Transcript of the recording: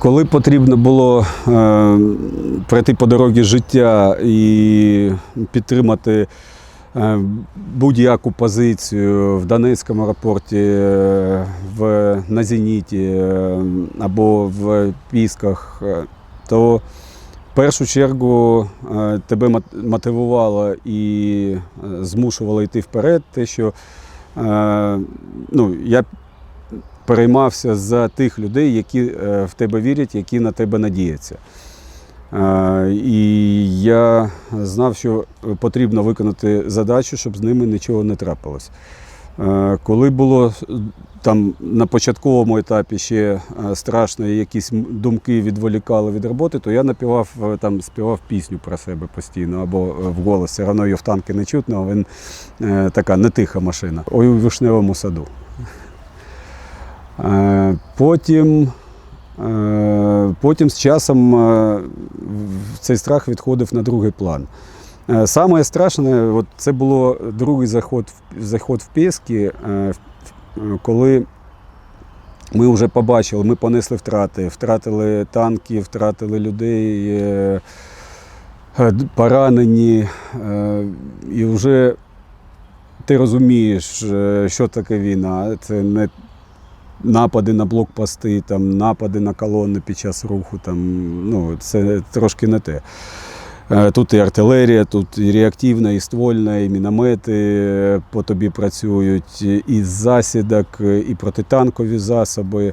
Коли потрібно було е, пройти по дорозі життя і підтримати е, будь-яку позицію в Донецькому аеропорті, е, в, на Зеніті е, або в Пісках, е, то в першу чергу е, тебе мотивувало і е, змушувало йти вперед, те, що е, ну, я переймався за тих людей, які е, в тебе вірять, які на тебе надіються. Е, І я знав, що потрібно виконати задачу, щоб з ними нічого не трапилось. Е, Коли було там на початковому етапі ще страшно, і якісь думки відволікали від роботи, то я напівав там, співав пісню про себе постійно або е, вголос. Все одно її в танки не чутно, а він така не тиха машина. Ой у вишневому саду. Е, Потім, е, потім з часом е, цей страх відходив на другий план. Саме страшне, от це було другий заход, заход в Пєски, е, коли ми вже побачили, ми понесли втрати, втратили танки, втратили людей, поранені. І вже ти розумієш, що таке війна. Це не напади на блокпости, там, напади на колони під час руху. Там, ну, це трошки не те. Е, Тут і артилерія, тут і реактивна, і ствольна, і міномети е, по тобі працюють, і засідок, і протитанкові засоби.